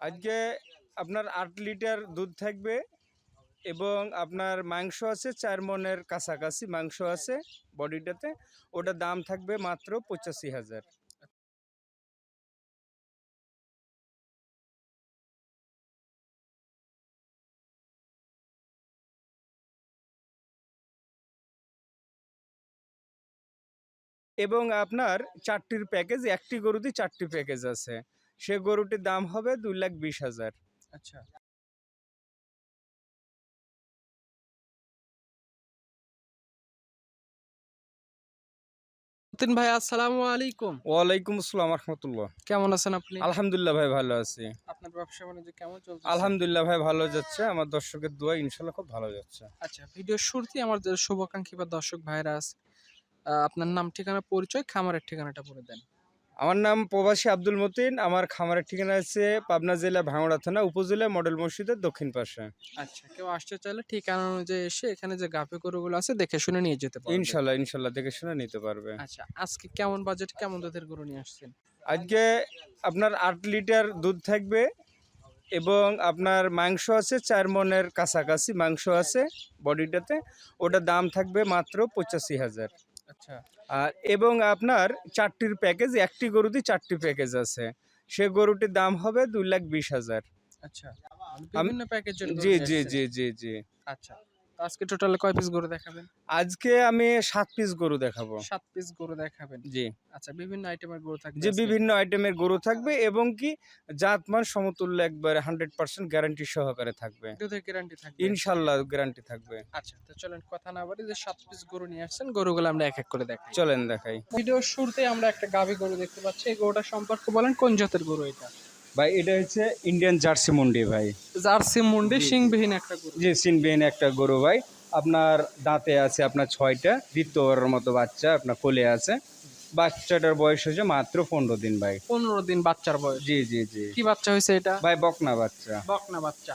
আজকে আপনার আট লিটার দুধ থাকবে এবং আপনার মাংস আছে চার মনের কাছাকাছি মাংস আছে বডিটাতে। ওটা দাম থাকবে মাত্র পঁচাশি হাজার। এবং আপনার চারটির প্যাকেজ, একটি গরুতে চারটি প্যাকেজ আছে। সে গরুটির দাম হবে দুই লাখ বিশ হাজার। আচ্ছা। মতিন ভাই আসসালামু আলাইকুম। ওয়ালাইকুম আসসালাম রহমতুল্লাহ। কেমন আছেন আপনি? আলহামদুলিল্লাহ ভাই ভালো আছি। আপনার ব্যবসা বাণিজ্য কেমন চলছে আলহামদুলিল্লাহ ভাই ভালো যাচ্ছে। আমার দর্শকের দোয়া ইনশাল্লাহ খুব ভালো যাচ্ছে। আচ্ছা শুরুতেই আমার যে শুভাকাঙ্ক্ষী বা দর্শক ভাইরা আছে আপনার নাম ঠিকানা পরিচয় খামারের ঠিকানাটা বলে দেন। আমার নাম প্রবাসী আব্দুল মতিন। আমার খামারের ঠিকানা আছে পাবনা জেলা ভাঙড়া থানা উপজেলা মডেল মসজিদের দক্ষিণ পাশে। আচ্ছা কেউ আসতে চাইলে ঠিকানা অনুযায়ী এসে এখানে যে গাভি গরুগুলো আছে দেখে শুনে নিয়ে যেতে পারবে। ইনশাল্লাহ ইনশাল্লাহ দেখে শুনে নিতে পারবে। আচ্ছা আজকে কেমন বাজেট কেমন দুধের গরু নিয়ে আসছেন? আজকে আপনার আট লিটার দুধ থাকবে এবং আপনার মাংস আছে চার মনের কাছাকাছি মাংস আছে বডিটাতে। ওটার দাম থাকবে মাত্র পঁচাশি হাজার। আচ্ছা আর এবং আপনার চারটির প্যাকেজ একটি গরুতে চারটি প্যাকেজ আছে। সে গরুটির দাম হবে দুই লাখ বিশ হাজার। আচ্ছা। বিভিন্ন জি জি জি জি জি। আচ্ছা। আজকে টোটালে কয় পিস গরু দেখাবেন? আজকে আমি সাত পিস গরু দেখাবো। সাত পিস গরু দেখাবেন? জি। আচ্ছা বিভিন্ন আইটেমের গরু থাকবে আজকে। বিভিন্ন আইটেমের গরু থাকবে এবং কি জাতমান সমতুল্য একবারে হান্ড্রেড পার্সেন্ট গ্যারান্টি সহকারে থাকবে। দুধের গ্যারান্টি থাকবে। ইনশাল্লাহ গ্যারান্টি থাকবে। আচ্ছা তো চলেন কথা না বলি যে সাত পিস গরু নিয়ে আসছেন গরুগুলো আমরা এক এক করে দেখাই। চলেন দেখাই। ভিডিওর শুরুতে আমরা একটা গাভী গরু দেখতে পাচ্ছি। এই গরুটা সম্পর্কে বলেন কোন জাতের গরু এটা? ভাই এটা হচ্ছে ইন্ডিয়ান জার্সি মুন্ডি ভাই। জার্সি মুন্ডি সিংবিহীন একটা গরু। যে সিনবেন একটা গরু ভাই। আপনার দাঁতে আছে আপনার ছয়টা দ্বিতীয়র মতো বাচ্চা আপনার কোলে আছে। বাচ্চাটার বয়স হয়েছে মাত্র পনেরো দিন ভাই। পনেরো দিন বাচ্চার বয়স। জি জি জি। কি বাচ্চা হয়েছে এটা? ভাই বকনা বাচ্চা। বকনা বাচ্চা।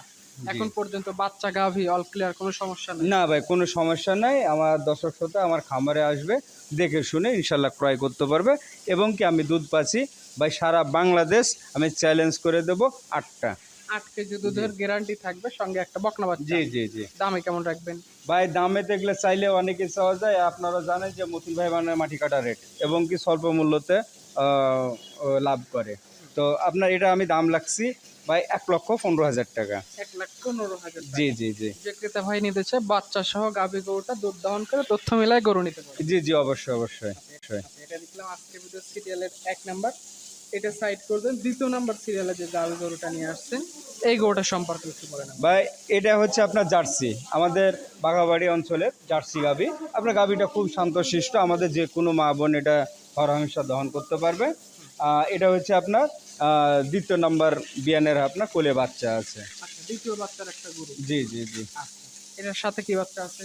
এখন পর্যন্ত বাচ্চা গাভী অল ক্লিয়ার কোনো সমস্যা নেই? না ভাই কোনো সমস্যা নাই। আমার দর্শক শ্রোতা আমার খামারে আসবে দেখে শুনে ইনশাল্লাহ ক্রয় করতে পারবে। এবং কি আমি দুধ পাচ্ছি ভাই সারা বাংলাদেশ আমি চ্যালেঞ্জ করে দেব আটটা। আট কেজি দুধের গ্যারান্টি থাকবে সঙ্গে একটা বকনা বাচ্চা। জি জি জি। দামে কেমন রাখবেন? ভাই দামে দেখলে চাইলে অনেকে চাওয়া যায় আপনারা জানেন যে মতিন ভাই মানে মাটি কাটা রেট এবং কি স্বল্প মূল্যতে লাভ করে। তো আপনার এটা আমি দাম লাগছি ভাই এক লক্ষ পনেরো হাজার টাকা। এক লাখ পনেরো হাজার জি জি জি। যে ক্রেতা ভাই নিতে চায় বাচ্চা সহ গাভী গরুটা দুধ দহন করে তথ্য মিলায় গরু নিতে পারে জি জি অবশ্যই অবশ্যই। অবশ্যই এটা দেখলাম আজকে ভিডিও সিরিয়ালের এক নাম্বার এটা সাইড করবেন। দ্বিতীয় নাম্বার সিরিয়ালে যে গাভী গরুটা নিয়ে আসছেন এই গরুটা সম্পর্কে একটু বলেন ভাই এটা হচ্ছে আপনার জার্সি। আমাদের বাঘাবাড়ি অঞ্চলের জার্সি গাভি। আপনার গাভিটা খুব শান্তশিষ্ট। আমাদের যে কোনো মা বোন এটা হরহামেশা দহন করতে পারবে। এটা হচ্ছে আপনার দ্বিতীয় নম্বর বিয়ানের আপনার কোলে বাচ্চা আছে। আচ্ছা দ্বিতীয় বাচ্চার একটা গরু। জি জি জি। আচ্ছা এটার সাথে কি বাচ্চা আছে?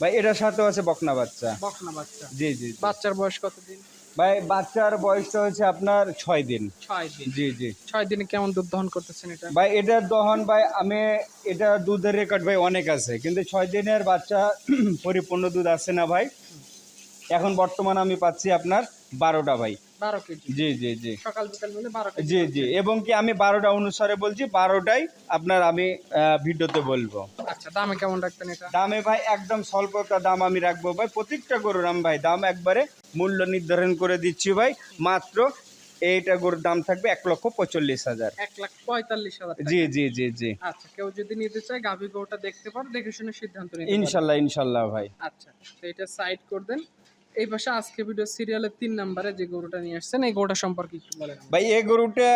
ভাই এটার সাথেও আছে বকনা বাচ্চা। বকনা বাচ্চা। জি জি। বাচ্চার বয়স কতদিন? ভাই বাচ্চার বয়সটা হচ্ছে আপনার ছয় দিন। ছয় দিন। জি জি। ছয় দিনে কেমন দুধ দহন করতেছেন এটা? ভাই এটার দহন ভাই আমি এটা দুধের রেকর্ড ভাই অনেক আছে কিন্তু ছয় দিনের বাচ্চা পরিপূর্ণ দুধ আসে না ভাই। এখন বর্তমানে আমি পাচ্ছি আপনার বারোটা ভাই। বারো কেজি। জি জি জি। সকাল বিকাল মিলে বারো কেজি জি জি এবং কি আমি বারোটা অনুসারে বলছি বারোটাই আপনার আমি ভিডিওতে বলব। আচ্ছা দামে কেমন রাখবেন এটা? দামে ভাই একদম স্বল্প একটা দাম আমি রাখব ভাই। প্রত্যেকটা গরুর আমি ভাই দাম একবারে মূল্য নির্ধারণ করে দিচ্ছি ভাই। মাত্র এইটা গরুর দাম থাকবে এক লক্ষ পঁয়তাল্লিশ হাজার। এক লাখ পঁয়তাল্লিশ হাজার জি জি জি জি। আচ্ছা কেউ যদি নিতে চায় গাভী গরুটা দেখতে পারে দেখে শুনে সিদ্ধান্ত নিতে ইনশাল্লাহ ইনশাল্লাহ ভাই। আচ্ছা তো এটা সাইড করে দেন। এই পাশে আজকে ভিডিও সিরিয়ালের তিন নম্বরে যে গরুটা নিয়ে আসছেন এই গরুটা সম্পর্কে একটু বলেন ভাই এই গরুটা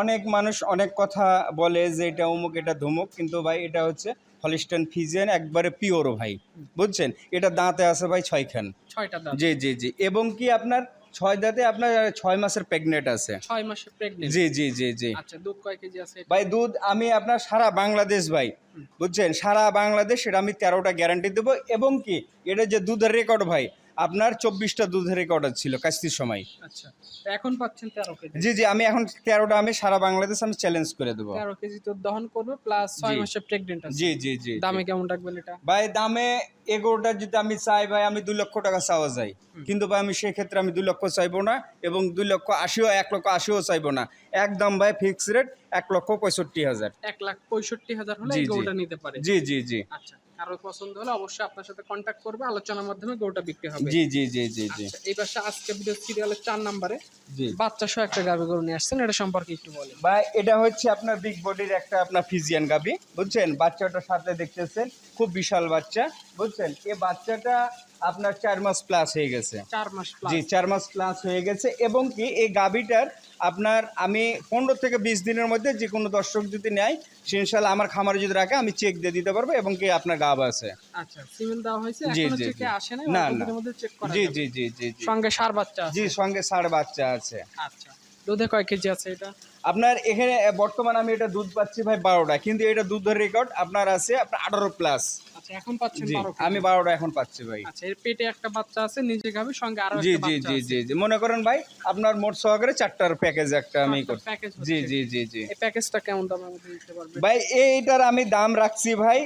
অনেক মানুষ অনেক কথা বলে যে এটা অমুক এটা ধুমুক কিন্তু ভাই এটা হচ্ছে হলিস্টান ফিজিয়ান একবারে পিওর ভাই। বুঝছেন? এটা দাঁতে আছে ভাই ছয়খান ছয়টা দাঁত। জি জি জি। এবং কি আপনার ছয় দাঁতে আপনার ছয় মাসের প্রেগনেন্ট আছে। ছয় মাসে প্রেগনেন্ট জি জি জি জি। আচ্ছা দুধ কয় কেজি আছে ভাই দুধ আমি আপনার সারা বাংলাদেশ ভাই বুঝছেন? সারা বাংলাদেশ এটা আমি তেরোটা গ্যারান্টি দেবো। এবং কি এটা যে দুধের রেকর্ড ভাই আপনার চব্বিশটা দুধের রেকর্ডার ছিল কাস্তির সময়। আচ্ছা এখন পাচ্ছেন তেরো কেজি। জি জি আমি এখন তেরোটা আমি সারা বাংলাদেশ আমি চ্যালেঞ্জ করে দেবো। তেরো কেজি তো দহন করবে প্লাস ছয়। মাসের প্রেগনেন্ট জি জি জি দামে কেমন রাখবেন এটা? ভাই দামে এগারোটা যদি আমি চাই ভাই আমি দুই লক্ষ টাকা চাওয়া যাই কিন্তু ভাই আমি সেক্ষেত্রে আমি দুই লক্ষ চাইব না এবং দুই লক্ষ আশিও এক লক্ষ আশিও চাইব না। একদম ভাই ফিক্স রেট এক লক্ষ পঁয়ষট্টি হাজার। এক লাখ পঁয়ষট্টি হাজার হলে জি, জি। নিতে পারে। জি জি জি। আচ্ছা। কারও পছন্দ হলে অবশ্যই আপনার সাথে কন্ট্যাক্ট করবে আলোচনার মাধ্যমে গরুটা বিক্রি হবে। জি জি জি জি জি। আচ্ছা, এই পাশে আজকে ভিডিও সিরিয়ালের চার নাম্বারে জি। বাচ্চা সহ একটা গাবি গরু নিয়ে আসছেন এটা সম্পর্কে একটু বলেন। ভাই এটা হচ্ছে আপনার বিগ বডির একটা আপনার ফিজিয়ান গাবি বুঝছেন? বাচ্চাটা সাথে দেখতেছেন খুব বিশাল বাচ্চা বুঝছেন? এই বাচ্চাটা আপনার চার মাস প্লাস হয়ে গেছে। চার মাস জি চার মাস প্লাস হয়ে গেছে এবং কি এই গাবিটার আপনার আমি পনেরো থেকে বিশ দিনের মধ্যে যে কোনো দর্শক যদি নেয় সে ইনশাল্লাহ আমার খামারে যদি রাখে আমি চেক দিয়ে দিতে পারব এবং কি আপনার গাব আছে। আচ্ছা সিমেন্ট দেওয়া হয়েছে জি, জি, আসে না না, না। জি জি জি জি সঙ্গে সার বাচ্চা জি সঙ্গে ষাট বাচ্চা আছে। আচ্ছা। দুধে কয় কেজি আছে এটা? আপনার এখানে বর্তমান আমি এটা দুধ পাচ্ছি ভাই বারোটা কিন্তু এটা দুধের রেকর্ড আপনার আছে আপনার আঠারো প্লাস আচ্ছা এখন পাচ্ছেন আমি বারোটা এখন পাচ্ছি ভাই। আচ্ছা এর পেটে একটা বাচ্চা আছে নিজে গাভী সঙ্গে আরও জি জি জি জি জি মনে করেন ভাই আপনার মোট সহকারে চারটার প্যাকেজ একটা আমি করছি জি জি জি জি। এই প্যাকেজটা কেমন দিতে পারবে ভাই এইটার আমি দাম রাখছি ভাই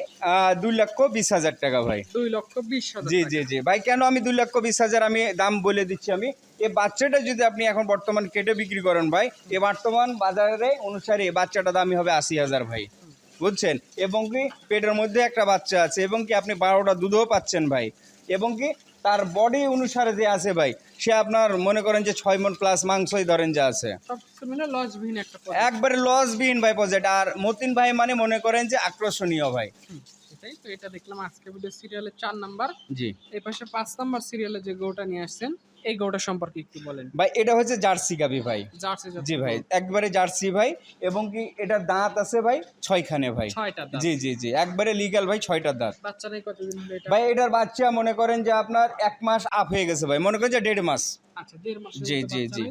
দুই লক্ষ বিশ হাজার টাকা ভাই। দুই লক্ষ বিশ হাজার জি জি জি। ভাই কেন আমি দুই লক্ষ বিশ হাজার আমি দাম বলে দিচ্ছি আমি? এই বাচ্চাটা যদি আপনি এখন বর্তমান কেটে বিক্রি করেন ভাই এ বর্তমান বাজারে অনুসারে বাচ্চাটা দামি হবে আশি হাজার ভাই। বুঝছেন? এবং কি পেটের মধ্যে একটা বাচ্চা আছে এবং কি আপনি বারোটা দুধও পাচ্ছেন ভাই। এবং কি তার বডি অনুসারে যে আছে ভাই সে আপনার মনে করেন যে ছয় মন প্লাস মাংসই ধরেন যে আছে। লসবিহীন একবারে লস বিহীন ভাই প্রজেক্ট আর মতিন ভাই মানে মনে করেন যে আকর্ষণীয় ভাই। সেটাই তো এটা দেখলাম আজকে ভিডিও সিরিয়ালের চার নাম্বার। জি। এই পাশে পাঁচ নাম্বার সিরিয়ালে যে গরুটা নিয়ে আসছেন এই গরুটা সম্পর্কে একটু বলেন। ভাই এটা হচ্ছে জার্সি গাবি ভাই। জার্সি জি ভাই একবারে জার্সি ভাই এবং কি এটা দাঁত আছে ভাই ছয়খানে ভাই। ছয়টা দাঁত। জি জি জি একবারে লিগ্যাল ভাই ছয়টা দাঁত। বাচ্চা নেই কতদিন হলো এটা? ভাই এটার বাচ্চা মনে করেন যে আপনার এক মাস আপ হয়ে গেছে ভাই মনে করেন যে দেড় মাস। আচ্ছা জি, জি, জি।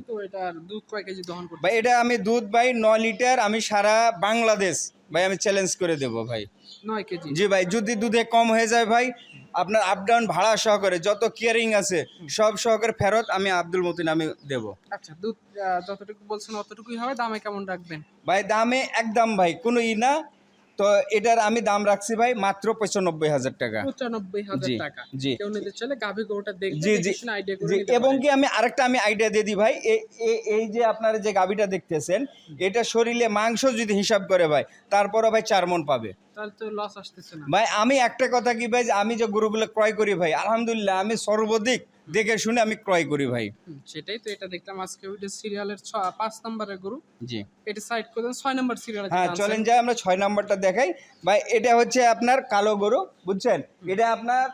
ভাই এটা আমি দুধ ভাই ন লিটার আমি সারা বাংলাদেশ ভাই আমি চ্যালেঞ্জ করে দেবো ভাই। নয় কেজি। জি ভাই যদি দুধে কম হয়ে যায় ভাই আপনার আপ ডাউন ভাড়া সহকারে যত কেয়ারিং আছে সব সহকারে ফেরত আমি আব্দুল মতিন আমি দেবো। আচ্ছা দুধ যতটুকু বলছেন অতটুকুই হবে দামে কেমন রাখবেন? ভাই দামে একদম ভাই কোনো ই না তো এটার আমি দাম রাখছি ভাই মাত্র পঁচানব্বই হাজার টাকা। পঁচানব্বই হাজার জি, টাকা। জি। কেউ নিতে চাইলে গাভী গরুটা দেখবে জি জি আইডিয়া করে জি নিতে এবং কি আমি আরেকটা আমি আইডিয়া দিয়ে দিই ভাই এই যে আপনারা যে গাবিটা দেখতেছেন এটা শরীরে মাংস যদি হিসাব করে ভাই তারপরও ভাই চার মন পাবে। ভাই আমি একটা কথা কি ভাই আমি যে গরুগুলো ক্রয় করি ভাই আলহামদুলিল্লাহ আমি সর্বাধিক দেখে শুনে আমি ক্রয় করি ভাই। সেটাই তো এটা দেখলাম আজকে ওইটা সিরিয়ালের পাঁচ নম্বরের গরু। জি। এটা সাইড করে ছয় নম্বর সিরিয়াল হ্যাঁ চলেন যাই আমরা ছয় নম্বরটা দেখাই। ভাই এটা হচ্ছে আপনার কালো গরু বুঝছেন? এটা আপনার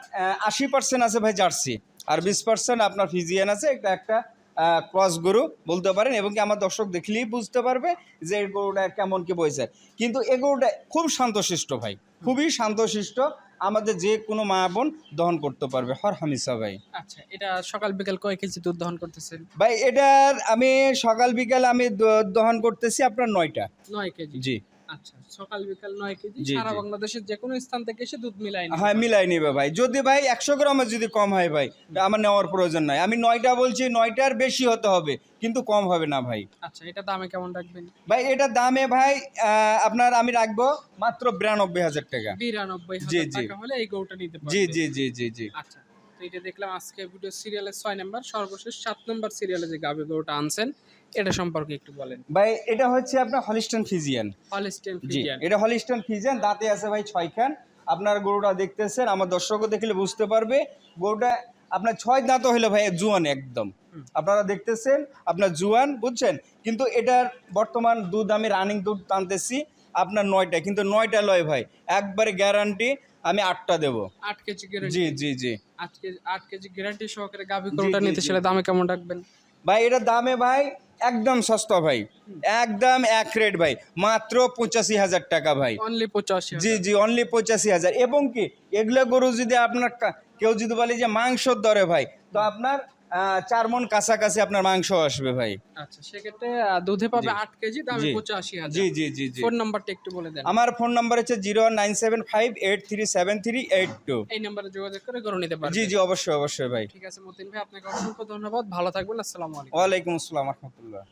আশি পার্সেন্ট আছে ভাই জার্সি আর বিশ পার্সেন্ট আপনার ফিজিয়ান আছে এটা একটা ক্রস গরু বলতে পারেন এবং কি আমার দর্শক দেখলেই বুঝতে পারবে যে এই গরুটা কেমন কি বইছে কিন্তু এই গরুটা খুব শান্তশিষ্ট ভাই খুবই শান্তশিষ্ট আমাদের যে কোনো মা বোন দহন করতে পারবে হর হামিসা ভাই। আচ্ছা এটা সকাল বিকাল কয় কেজি দুধ দহন করতেছেন? ভাই এটার আমি সকাল বিকাল আমি দহন করতেছি আপনার নয়টা। নয় কেজি। জি। আচ্ছা সকাল বিকাল নয় কেজি সারা বাংলাদেশের যে কোনো স্থান থেকে এসে দুধ মিলাই নিতে হ্যাঁ মিলাই নিবে ভাই। যদি ভাই একশো গ্রামের যদি কম হয় ভাই আমার নেওয়ার প্রয়োজন নাই। আমি বলছি বেশি হতে হবে কিন্তু কম হবে না ভাই। আচ্ছা এটা দামে কেমন রাখবেন? ভাই এটা দামে ভাই আপনার আমি রাখব মাত্র বিরানব্বই হাজার টাকা। হলে এই গরুটা নিতে পারবে। জি জি জি জি। জি আচ্ছা তো এটা দেখলাম আজকে ভিডিও সিরিয়ালের ছয় নাম্বার সর্বশেষ সাত নাম্বার সিরিয়ালে যে গাভী গরুটা আনছেন এটা সম্পর্কে একটু বলেন। ভাই এটা হচ্ছে আপনার হলিস্টন ফিজিয়ান হলিস্টেন ফিজিয়ান এটা হলিস্টন ফিজিয়ান দাঁতে আছে ভাই ছয়খান আপনার গরুটা দেখতেছেন আমার দর্শকও দেখলে বুঝতে পারবে। গরুটা আপনার ছয় দাঁত হইলে ভাই জুয়ান একদম। আপনারা দেখতেছেন আপনার জুয়ান বুঝছেন? কিন্তু এটার বর্তমান দুধ আমি রানিং দুধ টানতেছি আপনার নয়টা কিন্তু নয়টা লয় ভাই। একবারে গ্যারান্টি আমি আটটা দেবো। আট কেজি জি জি জি। আট কেজি আট কেজি গ্যারান্টি সহকারে গাভী গরুটা নিতে। চাইলে দামে কেমন রাখবেন? ভাই এটা দামে ভাই একদম সস্তা ভাই। একদম এক রেট ভাই মাত্র পঁচাশি হাজার টাকা ভাই। অনলি পঁচাশি জি জি অনলি পঁচাশি হাজার। এবং কি এগুলো গরু যদি আপনার কেউ যদি বলে যে মাংসর দরে ভাই তো আপনার চার মন কাছাকাছি আপনার মাংস আসবে ভাই। আচ্ছা সেক্ষেত্রে দুধে পাবে আট কেজি দামে পঁচাশি হাজার। জি জি জি জি। ফোন নাম্বারটা একটু বলে দেন। আমার ফোন নাম্বার হচ্ছে zero nine seven five eight three seven three eight two. এই নাম্বারে যোগাযোগ করে গরু নিতে পারবেন। জি জি অবশ্যই অবশ্যই ভাই। ঠিক আছে মতিন ভাই আপনাকে অসংখ্য ধন্যবাদ। ভালো থাকবেন আসসালামু আলাইকুম। ওয়ালাইকুম আসসালাম রহমতুল্লাহ।